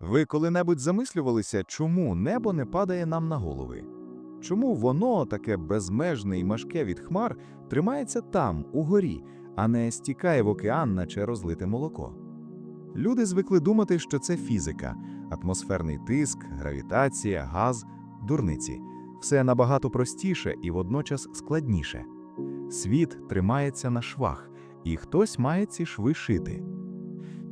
Ви коли-небудь замислювалися, чому небо не падає нам на голови? Чому воно, таке безмежне і важке від хмар, тримається там, угорі, а не стікає в океан, наче розлите молоко? Люди звикли думати, що це фізика, атмосферний тиск, гравітація, газ, дурниці. Все набагато простіше і водночас складніше. Світ тримається на швах, і хтось має ці шви шити.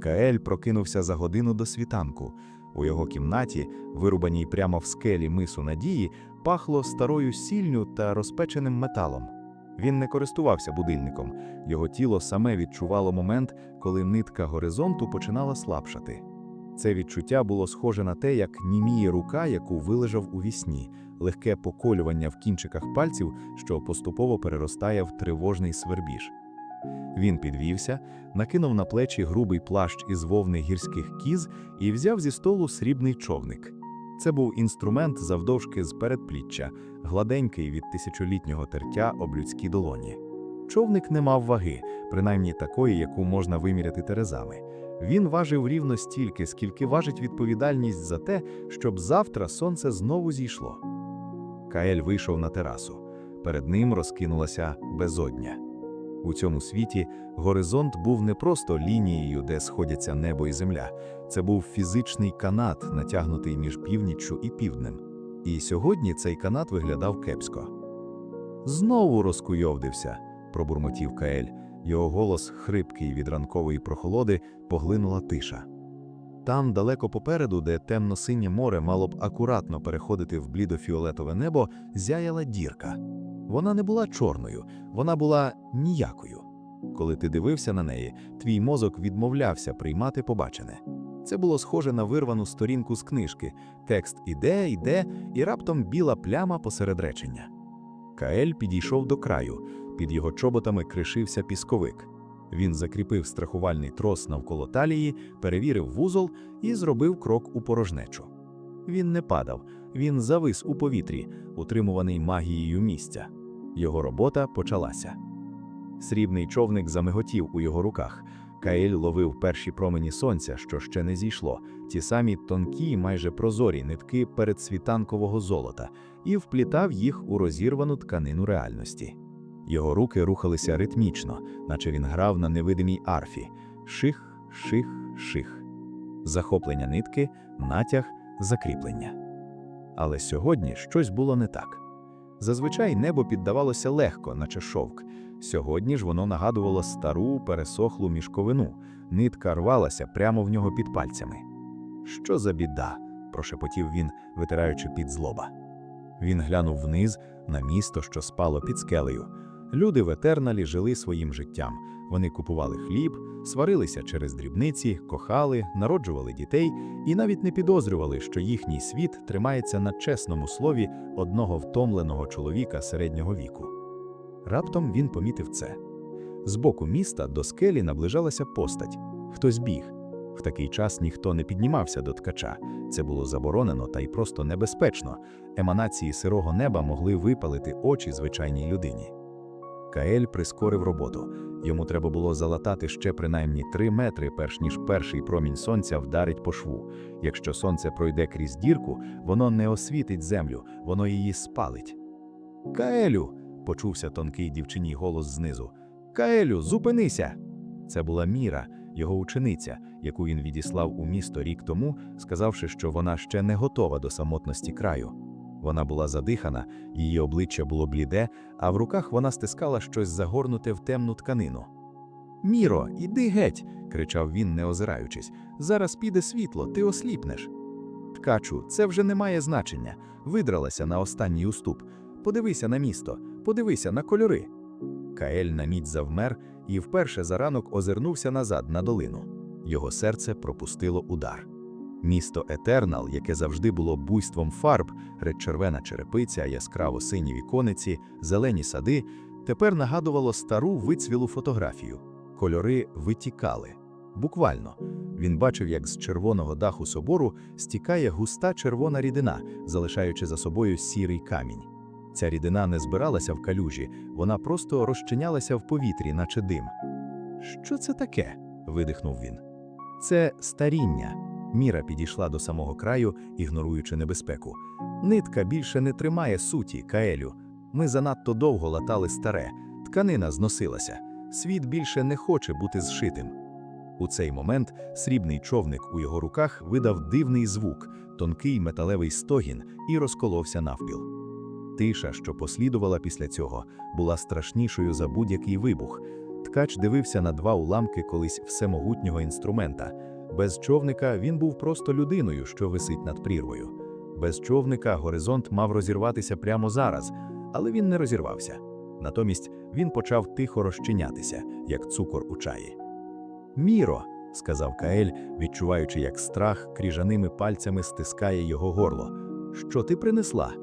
Каель прокинувся за годину до світанку. У його кімнаті, вирубаній прямо в скелі мису надії, пахло старою сіллю та розпеченим металом. Він не користувався будильником, його тіло саме відчувало момент, коли нитка горизонту починала слабшати. Це відчуття було схоже на те, як німіє рука, яку вилежав у вісні, легке поколювання в кінчиках пальців, що поступово переростає в тривожний свербіж. Він підвівся, накинув на плечі грубий плащ із вовни гірських кіз і взяв зі столу срібний човник. Це був інструмент завдовжки з передпліччя, гладенький від тисячолітнього тертя об людській долоні. Човник не мав ваги, принаймні такої, яку можна виміряти терезами. Він важив рівно стільки, скільки важить відповідальність за те, щоб завтра сонце знову зійшло. Каель вийшов на терасу. Перед ним розкинулася безодня. У цьому світі горизонт був не просто лінією, де сходяться небо і земля. Це був фізичний канат, натягнутий між північчю і півднем. І сьогодні цей канат виглядав кепсько. Знову розкуйовдився, пробурмотів Каель. Його голос, хрипкий від ранкової прохолоди, поглинула тиша. Там, далеко попереду, де темно-синє море мало б акуратно переходити в блідо-фіолетове небо, зяяла дірка. Вона не була чорною, вона була ніякою. Коли ти дивився на неї, твій мозок відмовлявся приймати побачене. Це було схоже на вирвану сторінку з книжки. Текст іде, йде, і раптом біла пляма посеред речення. Каель підійшов до краю. Під його чоботами кришився пісковик. Він закріпив страхувальний трос навколо талії, перевірив вузол і зробив крок у порожнечу. Він не падав, він завис у повітрі, утримуваний магією місця. Його робота почалася. Срібний човник замиготів у його руках. Каель ловив перші промені сонця, що ще не зійшло, ті самі тонкі, майже прозорі нитки передсвітанкового золота, і вплітав їх у розірвану тканину реальності. Його руки рухалися ритмічно, наче він грав на невидимій арфі ших, ших, ших. Захоплення нитки, натяг, закріплення. Але сьогодні щось було не так. Зазвичай небо піддавалося легко, наче шовк. Сьогодні ж воно нагадувало стару, пересохлу мішковину, нитка рвалася прямо в нього під пальцями. Що за біда? прошепотів він, витираючи під злоба. Він глянув вниз на місто, що спало під скелею. Люди в Етерналі жили своїм життям. Вони купували хліб, сварилися через дрібниці, кохали, народжували дітей і навіть не підозрювали, що їхній світ тримається на чесному слові одного втомленого чоловіка середнього віку. Раптом він помітив це. Збоку міста до скелі наближалася постать. Хтось біг. В такий час ніхто не піднімався до ткача. Це було заборонено та й просто небезпечно. Еманації сирого неба могли випалити очі звичайній людині. Каель прискорив роботу. Йому треба було залатати ще принаймні три метри, перш ніж перший промінь сонця вдарить по шву. Якщо сонце пройде крізь дірку, воно не освітить землю, воно її спалить. Каелю. почувся тонкий дівчиній голос знизу. Каелю, зупинися. Це була Міра, його учениця, яку він відіслав у місто рік тому, сказавши, що вона ще не готова до самотності краю. Вона була задихана, її обличчя було бліде, а в руках вона стискала щось загорнуте в темну тканину. Міро, іди геть. кричав він, не озираючись. Зараз піде світло, ти осліпнеш. Ткачу, це вже не має значення. Видралася на останній уступ. Подивися на місто, подивися на кольори. Каель на мідь завмер і вперше за ранок озирнувся назад на долину. Його серце пропустило удар. Місто Етернал, яке завжди було буйством фарб, редчервена черепиця, яскраво сині вікониці, зелені сади, тепер нагадувало стару вицвілу фотографію. Кольори витікали. Буквально. Він бачив, як з червоного даху собору стікає густа червона рідина, залишаючи за собою сірий камінь. Ця рідина не збиралася в калюжі, вона просто розчинялася в повітрі, наче дим. Що це таке? видихнув він. Це старіння. Міра підійшла до самого краю, ігноруючи небезпеку. Нитка більше не тримає суті, Каелю. Ми занадто довго латали старе, тканина зносилася. Світ більше не хоче бути зшитим. У цей момент срібний човник у його руках видав дивний звук, тонкий металевий стогін і розколовся навпіл. Тиша, що послідувала після цього, була страшнішою за будь-який вибух. Ткач дивився на два уламки колись всемогутнього інструмента. Без човника він був просто людиною, що висить над прірвою. Без човника горизонт мав розірватися прямо зараз, але він не розірвався. Натомість він почав тихо розчинятися, як цукор у чаї. Міро, сказав Каель, відчуваючи, як страх кріжаними пальцями стискає його горло. Що ти принесла?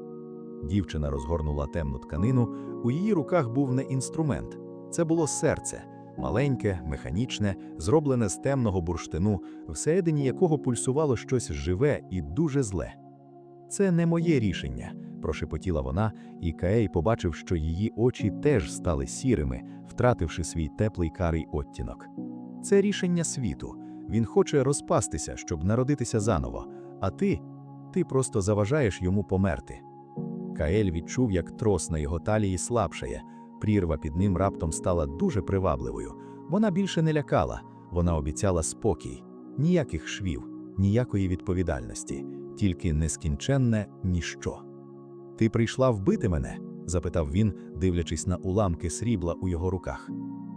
Дівчина розгорнула темну тканину. У її руках був не інструмент. Це було серце, маленьке, механічне, зроблене з темного бурштину, всередині якого пульсувало щось живе і дуже зле. Це не моє рішення, прошепотіла вона, і Каей побачив, що її очі теж стали сірими, втративши свій теплий карий оттінок. Це рішення світу. Він хоче розпастися, щоб народитися заново, а ти, ти просто заважаєш йому померти. Каель відчув, як трос на його талії слабшає. Прірва під ним раптом стала дуже привабливою. Вона більше не лякала, вона обіцяла спокій, ніяких швів, ніякої відповідальності, тільки нескінченне ніщо. Ти прийшла вбити мене? запитав він, дивлячись на уламки срібла у його руках.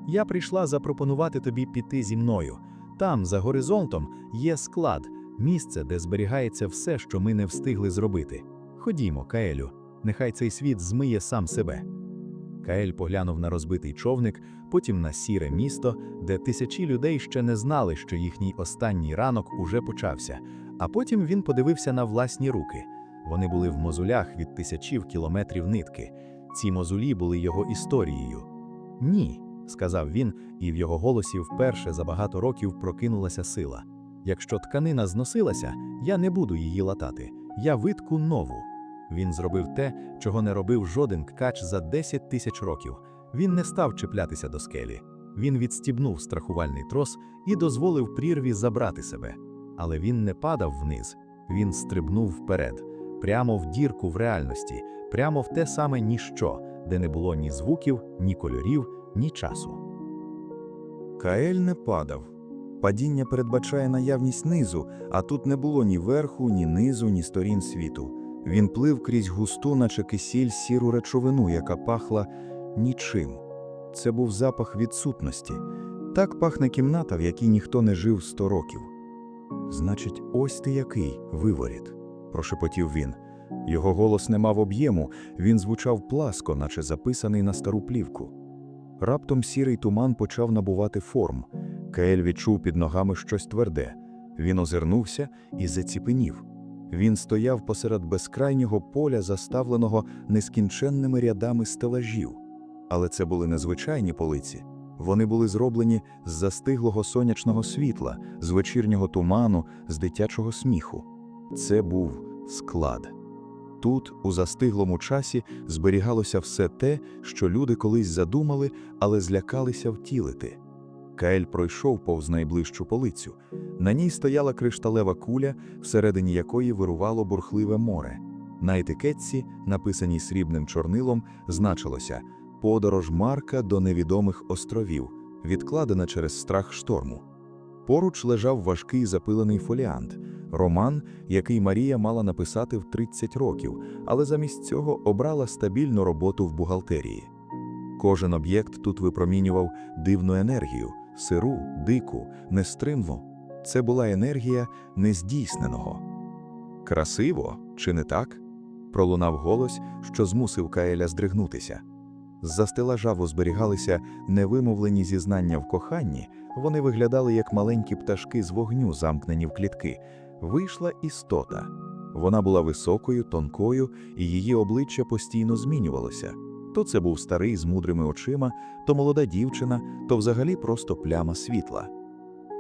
Я прийшла запропонувати тобі піти зі мною. Там, за горизонтом, є склад, місце, де зберігається все, що ми не встигли зробити. Ходімо, Каелю, нехай цей світ змиє сам себе. Каель поглянув на розбитий човник, потім на сіре місто, де тисячі людей ще не знали, що їхній останній ранок уже почався. А потім він подивився на власні руки. Вони були в мозулях від тисячів кілометрів нитки. Ці мозулі були його історією. Ні, сказав він, і в його голосі вперше за багато років прокинулася сила. Якщо тканина зносилася, я не буду її латати. Я витку нову. Він зробив те, чого не робив жоден ткач за 10 тисяч років. Він не став чіплятися до скелі. Він відстібнув страхувальний трос і дозволив прірві забрати себе. Але він не падав вниз, він стрибнув вперед, прямо в дірку в реальності, прямо в те саме ніщо, де не було ні звуків, ні кольорів, ні часу. Каель не падав. Падіння передбачає наявність низу, а тут не було ні верху, ні низу, ні сторін світу. Він плив крізь густу, наче кисіль, сіру речовину, яка пахла нічим. Це був запах відсутності. Так пахне кімната, в якій ніхто не жив сто років. Значить, ось ти який, виворіт, прошепотів він. Його голос не мав об'єму, він звучав пласко, наче записаний на стару плівку. Раптом сірий туман почав набувати форм. Каель відчув під ногами щось тверде. Він озирнувся і заціпенів. Він стояв посеред безкрайнього поля, заставленого нескінченними рядами стелажів. Але це були незвичайні полиці. Вони були зроблені з застиглого сонячного світла, з вечірнього туману, з дитячого сміху. Це був склад. Тут, у застиглому часі, зберігалося все те, що люди колись задумали, але злякалися втілити. Каель пройшов повз найближчу полицю. На ній стояла кришталева куля, всередині якої вирувало бурхливе море. На етикетці, написаній срібним чорнилом, значилося подорож Марка до невідомих островів, відкладена через страх шторму. Поруч лежав важкий запилений фоліант, роман, який Марія мала написати в 30 років, але замість цього обрала стабільну роботу в бухгалтерії. Кожен об'єкт тут випромінював дивну енергію, сиру, дику, нестримну. Це була енергія нездійсненого. Красиво, чи не так? пролунав голос, що змусив Каеля здригнутися. З-за стелажаву зберігалися невимовлені зізнання в коханні, вони виглядали як маленькі пташки з вогню, замкнені в клітки. Вийшла істота. Вона була високою, тонкою, і її обличчя постійно змінювалося. То це був старий з мудрими очима, то молода дівчина, то взагалі просто пляма світла.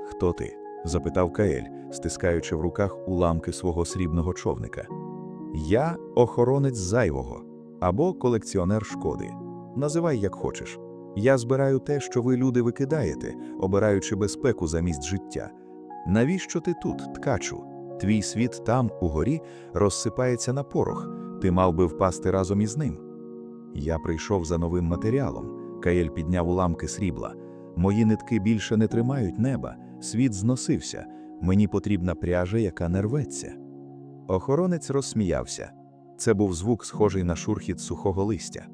Хто ти? запитав Каель, стискаючи в руках уламки свого срібного човника. Я охоронець зайвого або колекціонер шкоди. Називай як хочеш. Я збираю те, що ви, люди, викидаєте, обираючи безпеку замість життя. Навіщо ти тут, ткачу? Твій світ там, угорі, розсипається на порох. Ти мав би впасти разом із ним. Я прийшов за новим матеріалом. Каель підняв уламки срібла. Мої нитки більше не тримають неба, світ зносився. Мені потрібна пряжа, яка не рветься. Охоронець розсміявся. Це був звук, схожий на шурхіт сухого листя.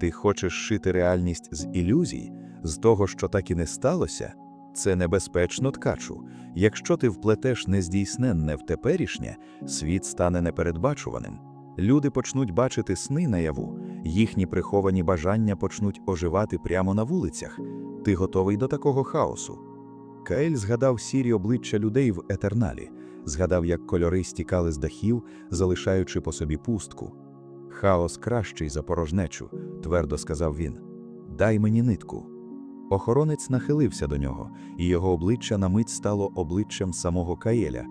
Ти хочеш шити реальність з ілюзій, з того, що так і не сталося? Це небезпечно ткачу. Якщо ти вплетеш нездійсненне в теперішнє, світ стане непередбачуваним. Люди почнуть бачити сни наяву, їхні приховані бажання почнуть оживати прямо на вулицях. Ти готовий до такого хаосу? Каель згадав сірі обличчя людей в етерналі, згадав, як кольори стікали з дахів, залишаючи по собі пустку. Хаос кращий за порожнечу, твердо сказав він. Дай мені нитку. Охоронець нахилився до нього, і його обличчя на мить стало обличчям самого Каєля.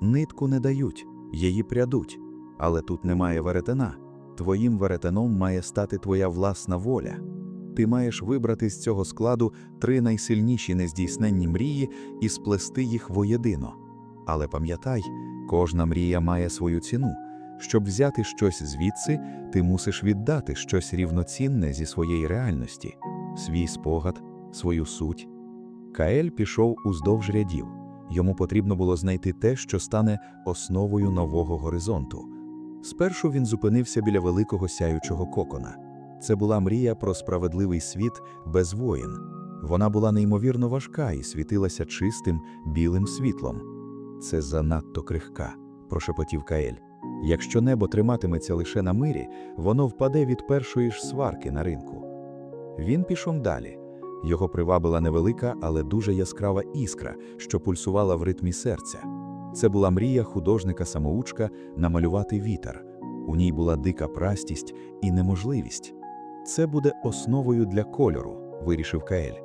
Нитку не дають, її прядуть, але тут немає веретена. Твоїм веретеном має стати твоя власна воля. Ти маєш вибрати з цього складу три найсильніші нездійсненні мрії і сплести їх воєдино. Але пам'ятай, кожна мрія має свою ціну. Щоб взяти щось звідси, ти мусиш віддати щось рівноцінне зі своєї реальності, свій спогад, свою суть. Каель пішов уздовж рядів. Йому потрібно було знайти те, що стане основою нового горизонту. Спершу він зупинився біля великого сяючого кокона. Це була мрія про справедливий світ без воїн. Вона була неймовірно важка і світилася чистим білим світлом. Це занадто крихка, прошепотів Каель. Якщо небо триматиметься лише на мирі, воно впаде від першої ж сварки на ринку. Він пішов далі. Його привабила невелика, але дуже яскрава іскра, що пульсувала в ритмі серця. Це була мрія художника-самоучка намалювати вітер. У ній була дика прастість і неможливість. Це буде основою для кольору, вирішив Каель.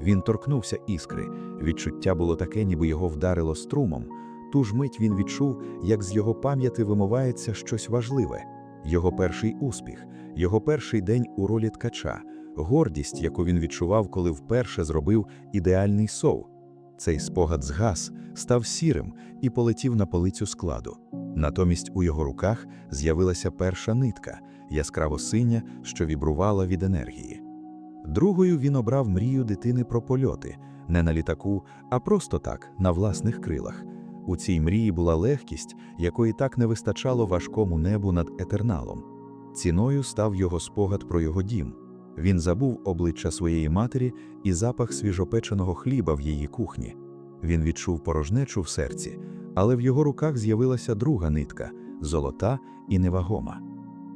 Він торкнувся іскри. Відчуття було таке, ніби його вдарило струмом. Ту ж мить він відчув, як з його пам'яті вимивається щось важливе: його перший успіх, його перший день у ролі ткача, гордість, яку він відчував, коли вперше зробив ідеальний сов. Цей спогад згас, став сірим і полетів на полицю складу. Натомість у його руках з'явилася перша нитка, яскраво синя, що вібрувала від енергії. Другою він обрав мрію дитини про польоти, не на літаку, а просто так, на власних крилах. У цій мрії була легкість, якої так не вистачало важкому небу над етерналом. Ціною став його спогад про його дім. Він забув обличчя своєї матері і запах свіжопеченого хліба в її кухні. Він відчув порожнечу в серці, але в його руках з'явилася друга нитка золота і невагома.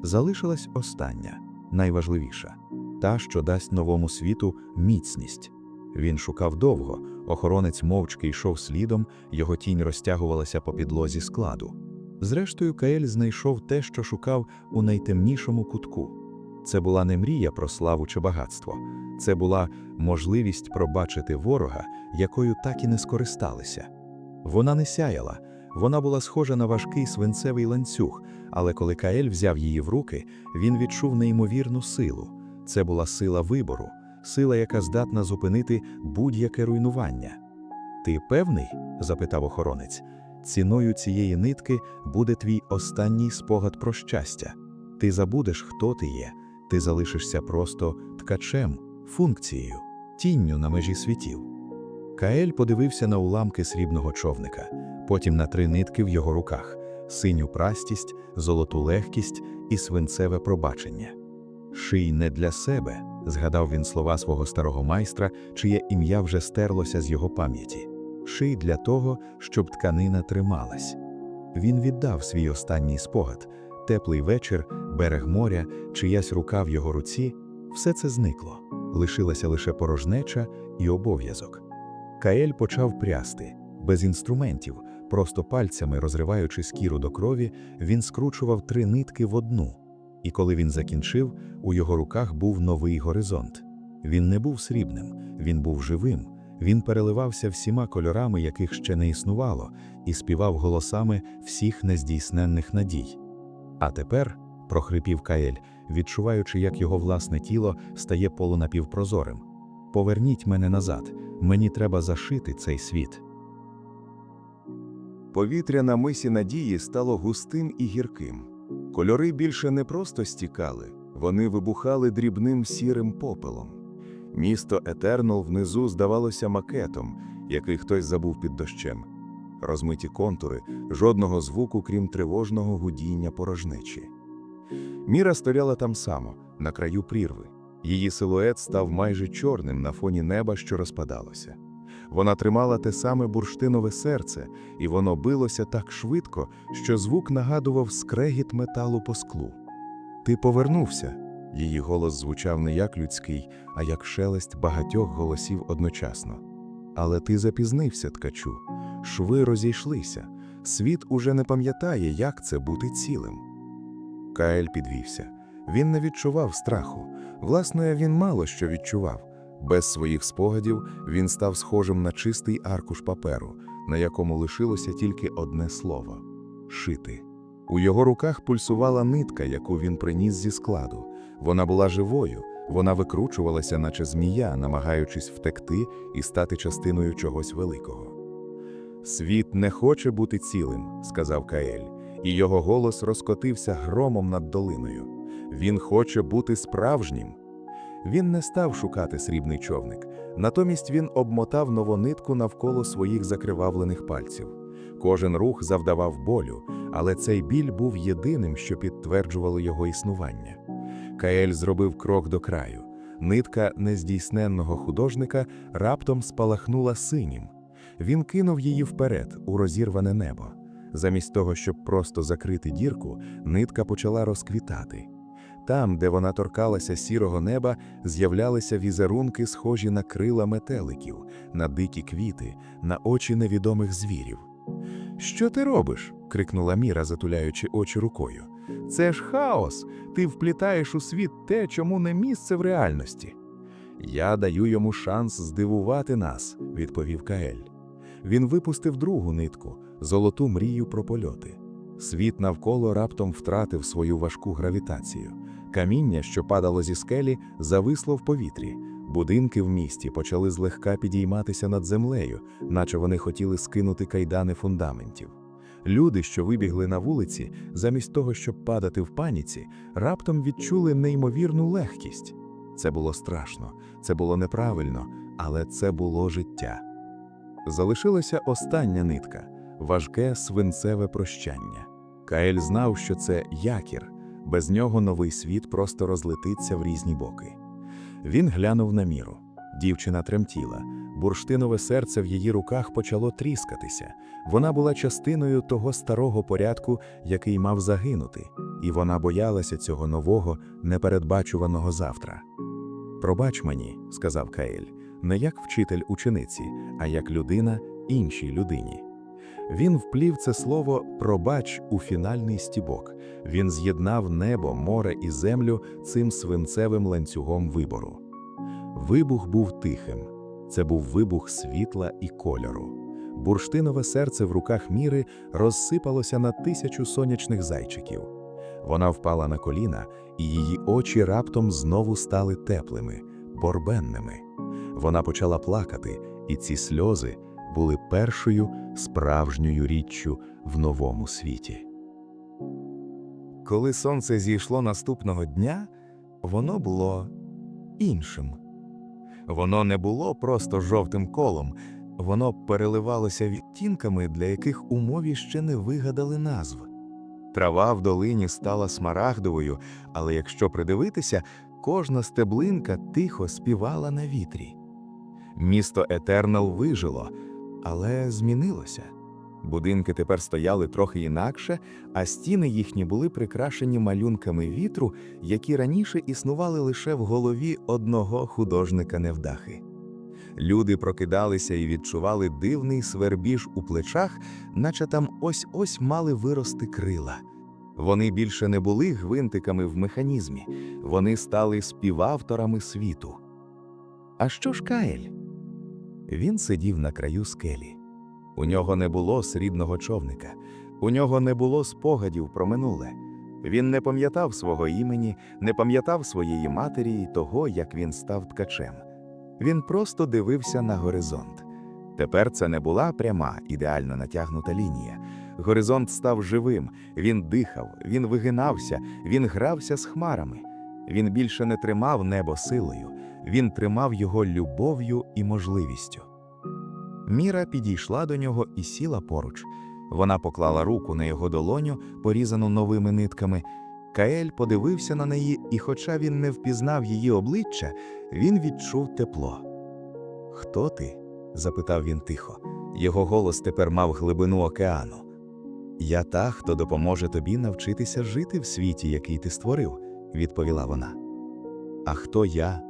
Залишилась остання, найважливіша та, що дасть новому світу міцність. Він шукав довго, охоронець мовчки йшов слідом, його тінь розтягувалася по підлозі складу. Зрештою, Каель знайшов те, що шукав у найтемнішому кутку. Це була не мрія про славу чи багатство, це була можливість пробачити ворога, якою так і не скористалися. Вона не сяяла, вона була схожа на важкий свинцевий ланцюг, але коли Каель взяв її в руки, він відчув неймовірну силу. Це була сила вибору, сила, яка здатна зупинити будь-яке руйнування. Ти певний? запитав охоронець. Ціною цієї нитки буде твій останній спогад про щастя. Ти забудеш, хто ти є, ти залишишся просто ткачем, функцією, тінню на межі світів. Каель подивився на уламки срібного човника, потім на три нитки в його руках: синю прастість, золоту легкість і свинцеве пробачення. Ший не для себе, згадав він слова свого старого майстра, чиє ім'я вже стерлося з його пам'яті. Ший для того, щоб тканина трималась. Він віддав свій останній спогад, теплий вечір, берег моря, чиясь рука в його руці, все це зникло. Лишилася лише порожнеча і обов'язок. Каель почав прясти, без інструментів, просто пальцями розриваючи скіру до крові, він скручував три нитки в одну. І коли він закінчив, у його руках був новий горизонт. Він не був срібним, він був живим. Він переливався всіма кольорами, яких ще не існувало, і співав голосами всіх нездійсненних надій. А тепер, прохрипів Каель, відчуваючи, як його власне тіло стає полунапівпрозорим. Поверніть мене назад, мені треба зашити цей світ. Повітря на мисі надії стало густим і гірким. Кольори більше не просто стікали, вони вибухали дрібним сірим попелом. Місто Етернол внизу здавалося макетом, який хтось забув під дощем. Розмиті контури, жодного звуку, крім тривожного гудіння порожнечі. Міра стояла там само, на краю прірви. Її силует став майже чорним на фоні неба, що розпадалося. Вона тримала те саме бурштинове серце, і воно билося так швидко, що звук нагадував скрегіт металу по склу. Ти повернувся. Її голос звучав не як людський, а як шелест багатьох голосів одночасно. Але ти запізнився, ткачу. Шви розійшлися. Світ уже не пам'ятає, як це бути цілим. Каель підвівся. Він не відчував страху. Власне, він мало що відчував. Без своїх спогадів він став схожим на чистий аркуш паперу, на якому лишилося тільки одне слово шити. У його руках пульсувала нитка, яку він приніс зі складу. Вона була живою, вона викручувалася, наче змія, намагаючись втекти і стати частиною чогось великого. Світ не хоче бути цілим, сказав Каель, і його голос розкотився громом над долиною. Він хоче бути справжнім. Він не став шукати срібний човник, натомість він обмотав новонитку навколо своїх закривавлених пальців. Кожен рух завдавав болю, але цей біль був єдиним, що підтверджувало його існування. Каель зробив крок до краю. Нитка нездійсненного художника раптом спалахнула синім. Він кинув її вперед, у розірване небо. Замість того, щоб просто закрити дірку, нитка почала розквітати. Там, де вона торкалася сірого неба, з'являлися візерунки, схожі на крила метеликів, на дикі квіти, на очі невідомих звірів. Що ти робиш? крикнула Міра, затуляючи очі рукою. Це ж хаос. Ти вплітаєш у світ те, чому не місце в реальності. Я даю йому шанс здивувати нас, відповів Каель. Він випустив другу нитку, золоту мрію про польоти. Світ навколо раптом втратив свою важку гравітацію. Каміння, що падало зі скелі, зависло в повітрі. Будинки в місті почали злегка підійматися над землею, наче вони хотіли скинути кайдани фундаментів. Люди, що вибігли на вулиці, замість того, щоб падати в паніці, раптом відчули неймовірну легкість. Це було страшно, це було неправильно, але це було життя. Залишилася остання нитка важке свинцеве прощання. Каель знав, що це якір, без нього новий світ просто розлетиться в різні боки. Він глянув на міру. Дівчина тремтіла, бурштинове серце в її руках почало тріскатися. Вона була частиною того старого порядку, який мав загинути, і вона боялася цього нового, непередбачуваного завтра. Пробач мені, сказав Каель, не як вчитель учениці, а як людина іншій людині. Він вплів це слово пробач у фінальний стібок. Він з'єднав небо, море і землю цим свинцевим ланцюгом вибору. Вибух був тихим. Це був вибух світла і кольору. Бурштинове серце в руках міри розсипалося на тисячу сонячних зайчиків. Вона впала на коліна, і її очі раптом знову стали теплими, борбенними. Вона почала плакати, і ці сльози були першою справжньою річчю в новому світі. Коли сонце зійшло наступного дня, воно було іншим. Воно не було просто жовтим колом, воно переливалося відтінками, для яких у мові ще не вигадали назв. Трава в долині стала смарагдовою, але якщо придивитися, кожна стеблинка тихо співала на вітрі. Місто Етернал вижило, але змінилося. Будинки тепер стояли трохи інакше, а стіни їхні були прикрашені малюнками вітру, які раніше існували лише в голові одного художника невдахи. Люди прокидалися і відчували дивний свербіж у плечах, наче там ось-ось мали вирости крила. Вони більше не були гвинтиками в механізмі, вони стали співавторами світу. А що ж Каель? Він сидів на краю скелі. У нього не було срібного човника, у нього не було спогадів про минуле. Він не пам'ятав свого імені, не пам'ятав своєї матері і того, як він став ткачем. Він просто дивився на горизонт. Тепер це не була пряма, ідеально натягнута лінія. Горизонт став живим, він дихав, він вигинався, він грався з хмарами. Він більше не тримав небо силою, він тримав його любов'ю і можливістю. Міра підійшла до нього і сіла поруч. Вона поклала руку на його долоню, порізану новими нитками. Каель подивився на неї, і, хоча він не впізнав її обличчя, він відчув тепло. Хто ти? запитав він тихо. Його голос тепер мав глибину океану. Я та, хто допоможе тобі навчитися жити в світі, який ти створив, відповіла вона. А хто я?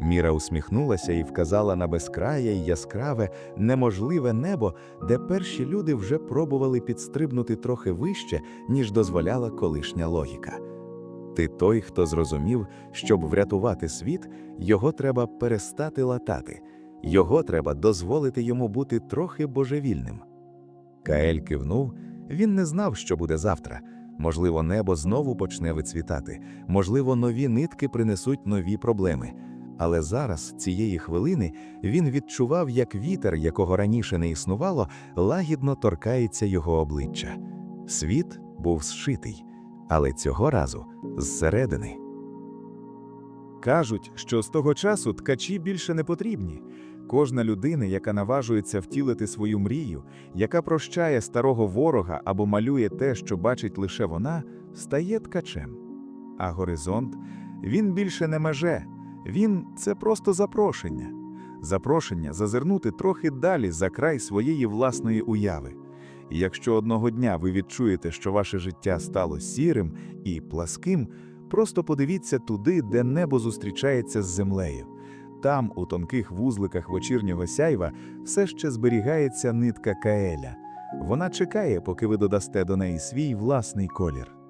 Міра усміхнулася і вказала на безкрає й яскраве, неможливе небо, де перші люди вже пробували підстрибнути трохи вище, ніж дозволяла колишня логіка. Ти той, хто зрозумів, щоб врятувати світ, його треба перестати латати, його треба дозволити йому бути трохи божевільним. Каель кивнув, він не знав, що буде завтра. Можливо, небо знову почне вицвітати, можливо, нові нитки принесуть нові проблеми. Але зараз, цієї хвилини, він відчував, як вітер, якого раніше не існувало, лагідно торкається його обличчя. Світ був зшитий, але цього разу зсередини. Кажуть, що з того часу ткачі більше не потрібні. Кожна людина, яка наважується втілити свою мрію, яка прощає старого ворога або малює те, що бачить лише вона, стає ткачем. А горизонт він більше не меже, він це просто запрошення. Запрошення зазирнути трохи далі за край своєї власної уяви. І якщо одного дня ви відчуєте, що ваше життя стало сірим і пласким, просто подивіться туди, де небо зустрічається з землею. Там, у тонких вузликах вечірнього сяйва, все ще зберігається нитка Каеля. Вона чекає, поки ви додасте до неї свій власний колір.